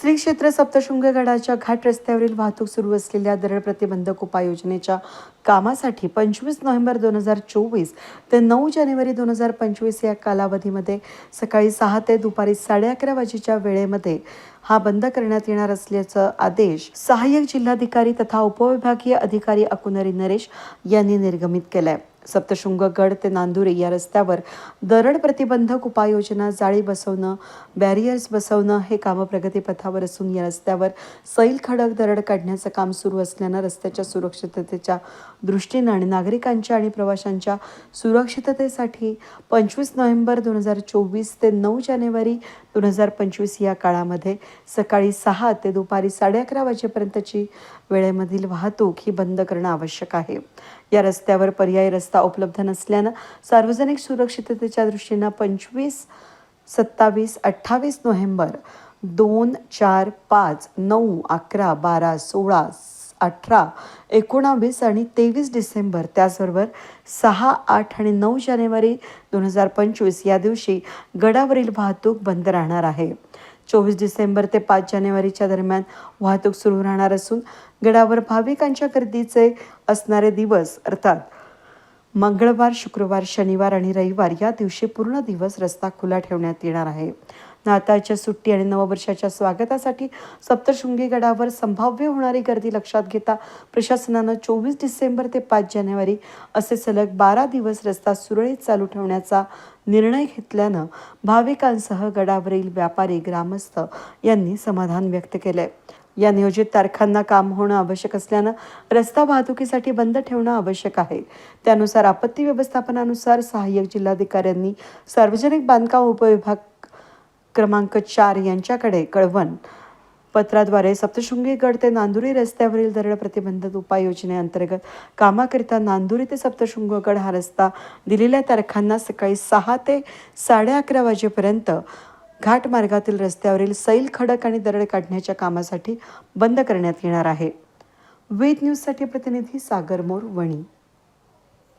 श्री क्षेत्र सप्तशृंगगडाच्या घाट रस्त्यावरील वाहतूक सुरू असलेल्या दरड प्रतिबंधक उपाययोजनेच्या कामासाठी पंचवीस नोव्हेंबर दोन हजार चोवीस ते नऊ जानेवारी दोन हजार पंचवीस या कालावधीमध्ये सकाळी सहा ते दुपारी साडे अकरा वाजेच्या वेळेमध्ये हा बंद करण्यात येणार असल्याचा आदेश सहाय्यक जिल्हाधिकारी तथा उपविभागीय अधिकारी अकुनरी नरेश यांनी निर्गमित केलाय. सप्तशृंगगड ते नांदुरे या रस्त्यावर दरड प्रतिबंधक उपाययोजना जाळी बसवणं बॅरियर्स बसवणं हे कामं प्रगतीपथावर असून या रस्त्यावर सैल खडक दरड काढण्याचं काम सुरू असल्यानं रस्त्याच्या सुरक्षिततेच्या दृष्टीनं आणि नागरिकांच्या आणि प्रवाशांच्या सुरक्षिततेसाठी पंचवीस नोव्हेंबर दोन हजार चोवीस ते नऊ जानेवारी दोन हजार पंचवीस या काळामध्ये सकाळी सहा ते दुपारी साडे अकरा वाजेपर्यंतची वेळेमधील वाहतूक ही बंद करणं आवश्यक आहे. या रस्त्यावर पर्यायी रस्ता उपलब्ध नसल्यानं सार्वजनिक सुरक्षिततेच्या दृष्टीनं पंचवीस सत्तावीस अठ्ठावीस नोव्हेंबर दोन चार पाच नऊ अकरा बारा सोळा अठरा एकोणावीस आणि तेवीस डिसेंबर त्याचबरोबर सहा आठ आणि नऊ जानेवारी दोन हजार पंचवीस या दिवशी गडावरील वाहतूक बंद राहणार आहे. चोवीस डिसेंबर ते पाच जानेवारीच्या दरम्यान वाहतूक सुरू राहणार असून गडावर भाविकांच्या गर्दीचे असणारे दिवस अर्थात मंगळवार शुक्रवार शनिवार आणि रविवार या दिवशी पूर्ण दिवस रस्ता खुला ठेवण्यात येणार आहे. नाताळच्या सुट्टी आणि नववर्षाच्या स्वागतासाठी सप्तशृंगी गडावर संभाव्य होणारी गर्दी लक्षात घेता प्रशासनानं चोवीस डिसेंबर ते पाच जानेवारी असे सलग बारा दिवस रस्ता सुरळीत चालू ठेवण्याचा निर्णय घेतल्यानं भाविकांसह गडावरील व्यापारी ग्रामस्थ यांनी समाधान व्यक्त केलंय. या नियोजित तारखांना काम होणं आवश्यक असल्यानं रस्ता वाहतुकीसाठी बंद ठेवणं आवश्यक आहे. त्यानुसार आपत्ती व्यवस्थापनानुसार सहाय्यक जिल्हाधिकाऱ्यांनी सार्वजनिक बांधकाम उपविभाग क्रमांक चार यांच्याकडे कळवण पत्राद्वारे सप्तशृंगी गड ते नांदुरी रस्त्यावरील दरड प्रतिबंधक उपाययोजनेअंतर्गत कामाकरिता नांदुरी ते सप्तशृंगगड हा रस्ता दिलेल्या तारखांना सकाळी सहा ते साडे अकरा वाजेपर्यंत घाट मार्गातील रस्त्यावरील सैल खडक आणि दरड काढण्याच्या कामासाठी बंद करण्यात येणार आहे. वेद न्यूजसाठी प्रतिनिधी सागर मोर वणी.